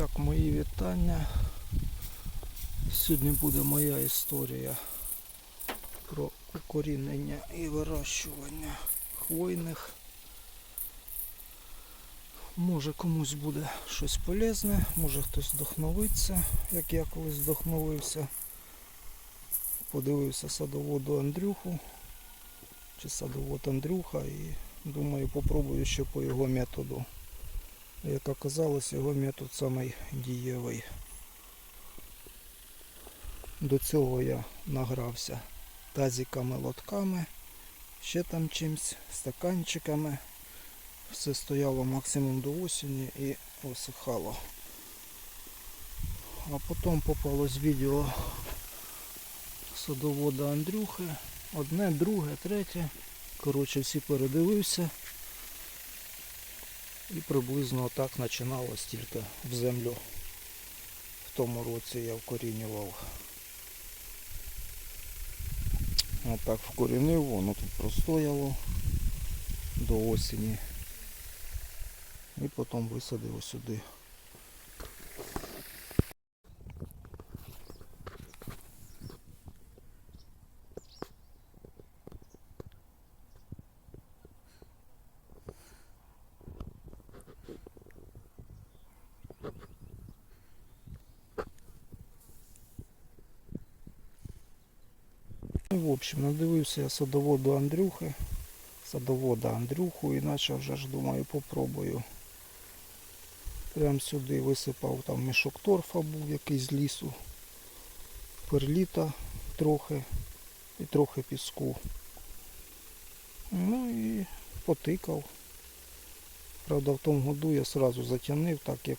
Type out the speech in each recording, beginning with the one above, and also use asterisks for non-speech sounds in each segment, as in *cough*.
Так, мої вітання. Сьогодні буде моя історія про укорінення і вирощування хвойних. Може комусь буде щось полезне, може хтось вдохновиться, як я колись вдохновився. Подивився садоводу Андрюху чи садовод Андрюха і думаю попробую ще по його методу. Як оказалось, його метод самий дієвий. До цього я награвся тазиками, лотками, ще там чимсь, стаканчиками. Все стояло максимум до осені і висихало. А потім попалось відео садовода Андрюхи. Одне, друге, третє. Коротше, всі передивився. І приблизно так починалось тільки в землю. В тому році я вкорінював. Отак вкорінив, воно тут простояло до осені. І потім висадив сюди. В общем, надивився я садоводу Андрюхи, садовода Андрюху і почав вже ж думаю попробую. Прям сюди висипав там мішок торфа був якийсь з лісу, перліта трохи і трохи піску. Ну і потикав. Правда, в тому году я сразу затягнив, так як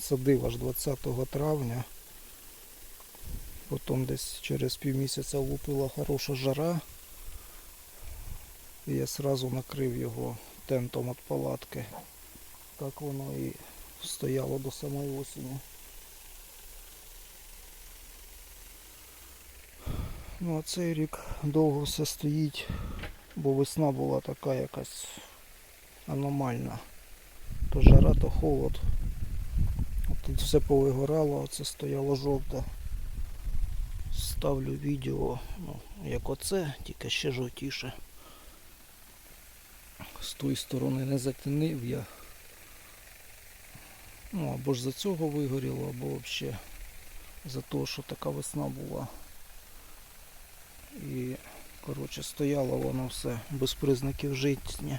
садив аж 20 травня. Потім десь через півмісяця влупила хороша жара. І я сразу накрив його тентом від палатки. Так воно і стояло до самої осені. Ну а цей рік довго все стоїть, бо весна була така якась аномальна. То жара, то холод. Тут все повигорало, оце стояло жовте ставлю відео, ну, як оце, тільки ще жовтіше. З тої сторони не затінив я. Ну, або ж за цього вигоріло, або взагалі за те, що така весна була. І, коротше, стояло воно все без признаків життя.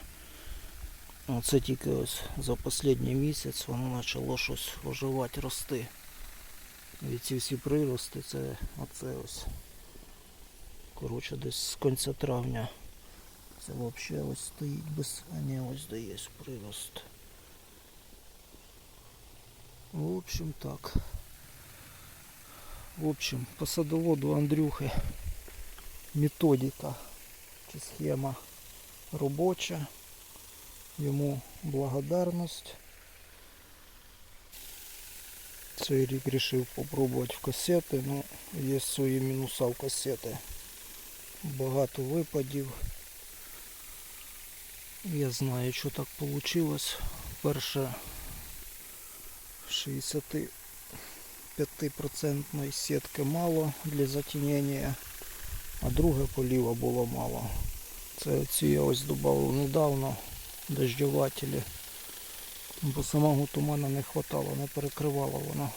Оце тільки ось за останній місяць воно почало щось оживати, рости. І ці всі прирости, це оце ось. Коротше, десь з кінця травня. Це взагалі ось стоїть без... А ні, ось де є прирост. В общем так. В общем, по садоводу Андрюхи методика чи схема робоча. Йому благодарність. Цей рік вирішив попробувати в касети, ну є свої мінуса в касети. Багато випадів. Я знаю, що так вийшло. Перше 65% сітки мало для затінення, а друге поліва було мало. Це ці я ось додав недавно дождівателі. Бо самого туману не хватало, не перекривало воно.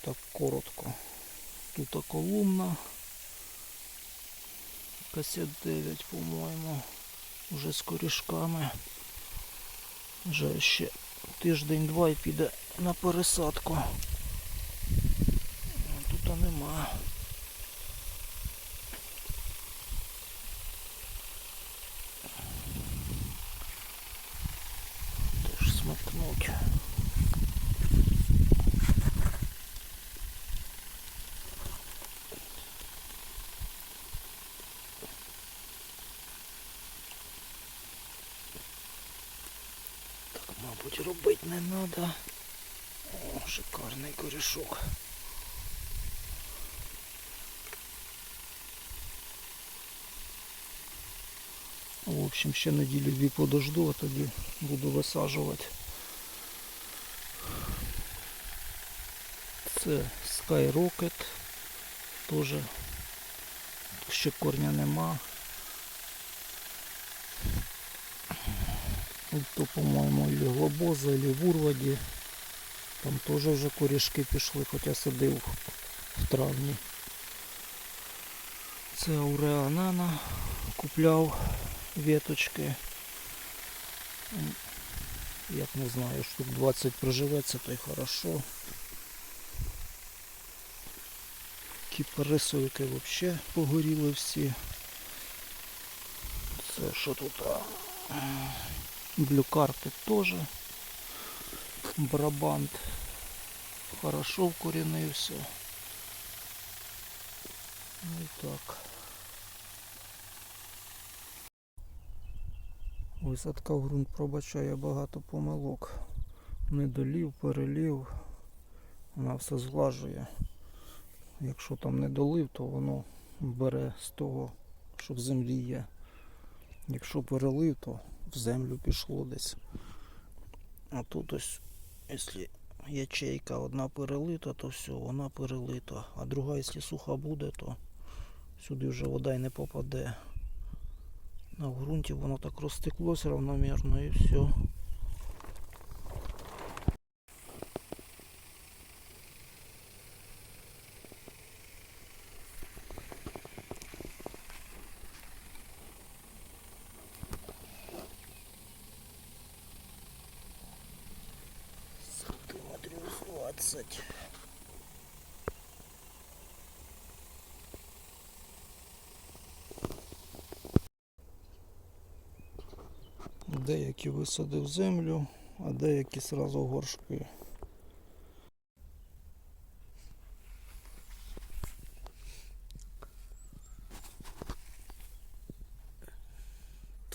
Так коротко. Тут колумна. Касет 9, по-моєму. Вже з корішками. Вже ще тиждень-два і піде на пересадку. Тут нема. Теж смикнуть. Так, мабуть, робити не треба. О, шикарний корішок. В общем, ще неділю дві подожду, а тоді буду висаджувати. Це Skyrocket. Теж ще корня нема. То, по-моєму, ілі глобоза, ілі в урваді. Там теж вже корішки пішли, хоча садив в травні. Це ауреанана. Купляв веточки. Як не знаю, штук 20 проживеться, то й хорошо. Кіпарисовики взагалі погоріли всі. Це що тут? А? Блюкарти теж. Брабант хорошо вкорінився. Ну і так. Висадка в ґрунт пробачає багато помилок. Недолів, перелів. Вона все зглажує. Якщо там не долив, то воно бере з того, що в землі є. Якщо перелив, то в землю пішло десь. А тут ось, якщо ячейка одна перелита, то все, вона перелита. А друга, якщо суха буде, то сюди вже вода й не попаде. А в ґрунті воно так розтеклося равномірно і все. 20. Деякі висадив землю, а деякі сразу горшки.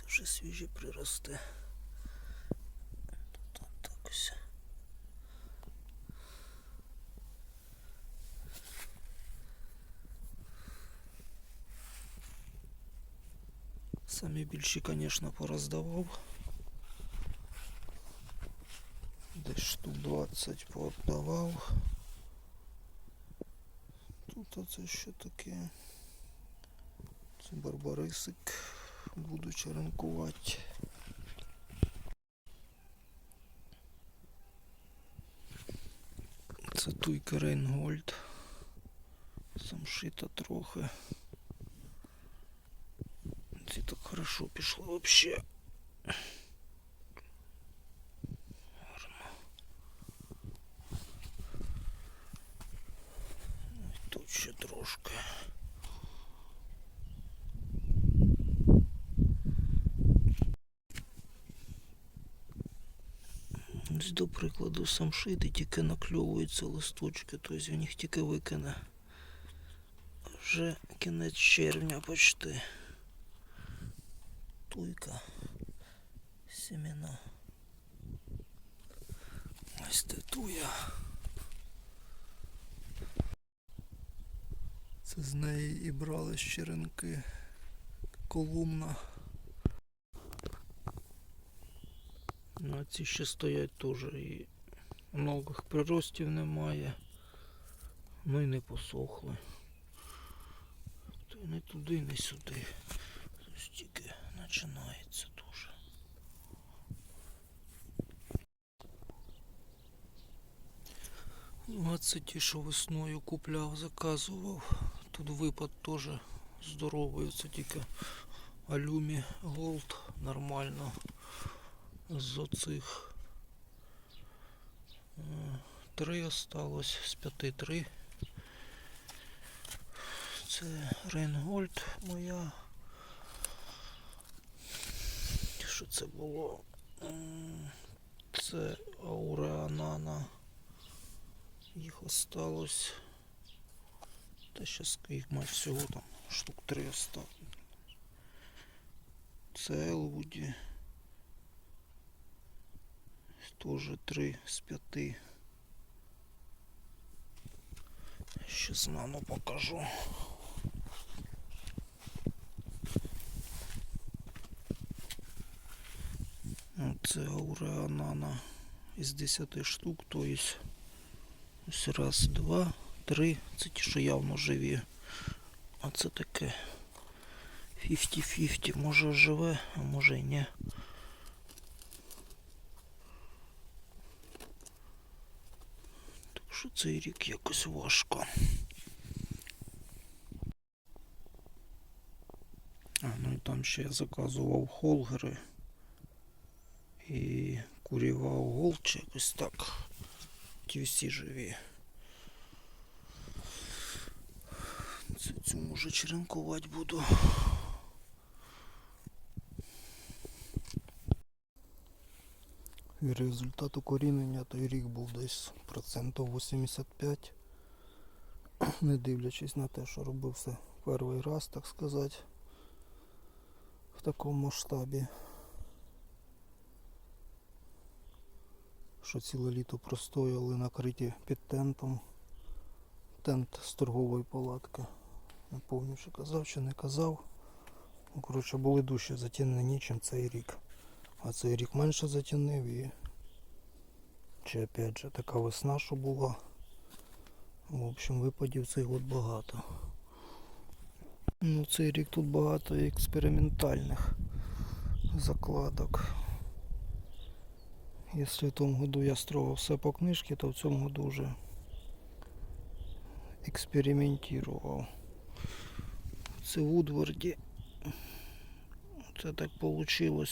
Дуже свіжі прирости. Тут так ось. Самі більші, звісно, пороздавав. Десь штук 20 поотдавав. Тут оце що таке? Це барбарисик. Буду черенкувати. Це туйка Рейнгольд. Самшита трохи. Так хорошо пішло вообще. Тут ще трошки. Ось, до прикладу, самшити тільки накльовуються листочки, тобто в них тільки викине. Вже кінець червня почти. Туйка. Семена. Ось це туя. Це з неї і брали щеренки. Колумна. Ну, а ці ще стоять теж і нових приростів немає. Ну і не посохли. То не туди, не сюди. Тільки починається дуже. Ну, ті, що весною купляв, заказував. Тут випад теж здоровий. Це тільки алюмі голд нормально. З оцих три осталось, з п'яти три. Це Рейнгольд моя. Що це було? Це Ауреанана. Їх осталось. Та щас їх мать всього там штук три осталось. Це Елвуді. Тоже три з п'яти. Щас нану покажу. Це ауреанана із 10 штук, то єсть ось раз, два, три. Це ті, що явно живі. А це таке 50-50. Може живе, а може й ні. Так що цей рік якось важко. А, ну і там ще я заказував холгери і курівав голч якось так. Ті всі живі. Цю, цю може черенкувати буду. І результат укорінення той рік був десь процентів 85. *clears throat* Не дивлячись на те, що робив все перший раз, так сказати, в такому масштабі. Що ціле літо простояли накриті під тентом. Тент з торгової палатки. Не пам'ятаю, чи казав, чи не казав. Ну, коротше, були дужче затінені, ніж цей рік. А цей рік менше затінив і чи опять же така весна, що була. В общем, випадів цей год багато. Ну, цей рік тут багато експериментальних закладок. Якщо в тому году я строїв все по книжці, то в цьому году вже експериментував. Це в Удварді. Це так вийшло.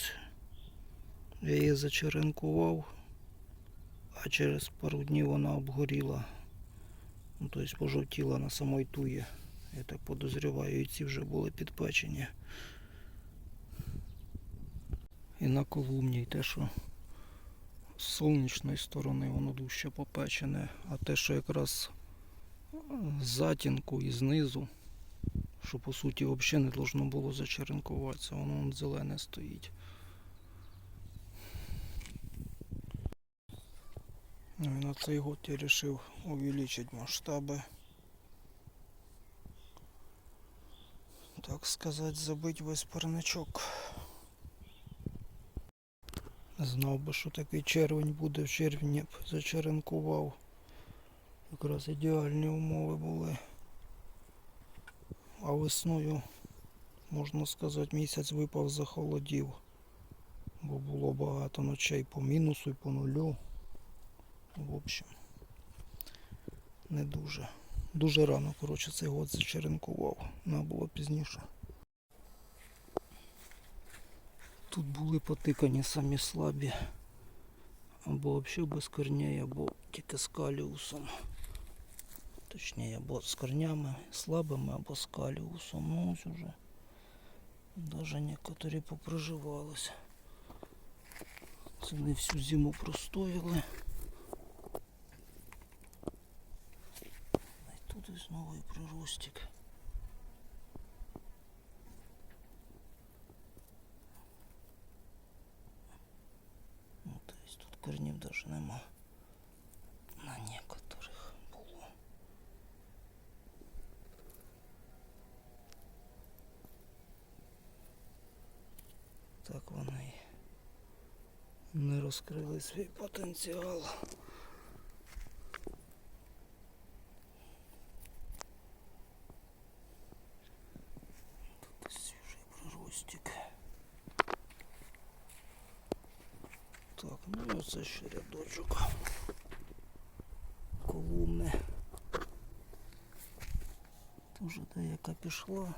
Я її зачеренкував, а через пару днів вона обгоріла. Ну, тобто пожовтіла на самій туї. Я так подозріваю, і ці вже були підпечені. І на колумні, і те, що з сонячної сторони воно дужче попечене, а те, що якраз з затінку і знизу, що по суті взагалі не должно було зачеренкуватися, воно вон зелене стоїть. Ну и на цей год я решил увеличить масштабы. Так сказать, забыть весь парничок. Знав би, що такий червень буде в червні б зачеренкував. Якраз ідеальні умови були. А весною, можна сказати, місяць випав захолодів. Бо було багато ночей по мінусу і по нулю. В общем, не дуже. Дуже рано, коротше, цей год зачеренкував. Треба було пізніше. Тут були потикані самі слабі. Або взагалі без корней, або тільки з каліусом. Точніше, або з корнями слабими, або з каліусом. Ну ось уже. Даже некоторі попроживалися. Це не всю зиму простояли. І тут ось новий приростик. Ну, то есть тут корнів дуже нема. На некоторих було. Так вони не розкрили свій потенціал. пішла,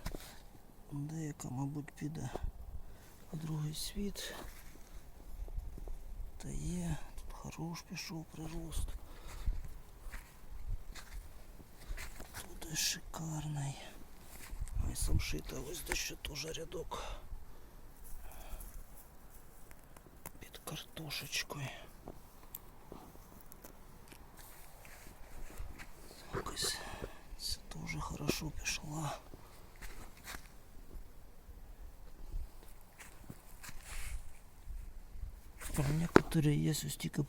деяка, мабуть, піде у другий світ. Та є, тут хорош пішов прирост. Тут ось шикарний. А й самшита ось де ще теж рядок. Під картошечкою. Так ось. Це теж хорошо пішла. А некоторые есть ось тільки.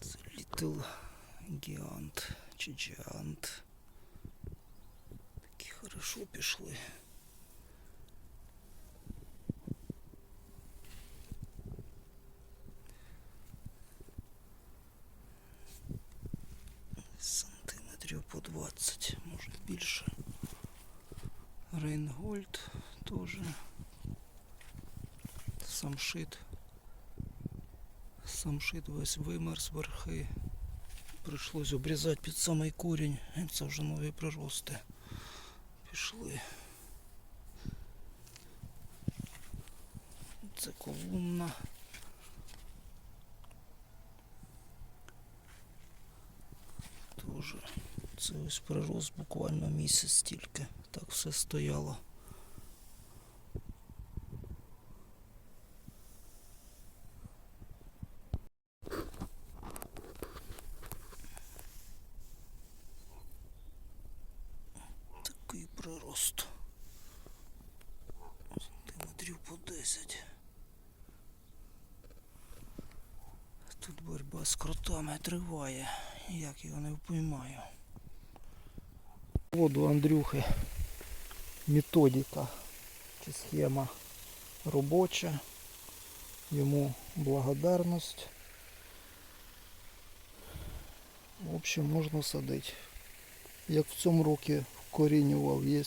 Це літ гіант чи джіант. Такі хорошо пішли. Сантиметрів по 20, може більше. Рейнгольд теж. Самшит. Самшит весь вимерз верхи. Прийшлось обрізати під самий корінь. І Це вже нові прирости. Пішли. Це колумна. Тоже. Це ось прирос буквально місяць тільки. Так все стояло. Такий прирост. Сантиметрів по 10. Тут боротьба з кротами. Як його не впіймаю. От у Андрюхи методика чи схема робоча. Йому благодарність. В общем, можна садити. Як в цьому році вкорінював, є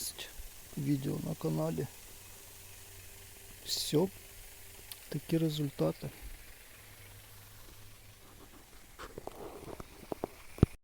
відео на каналі. Все, такі результати.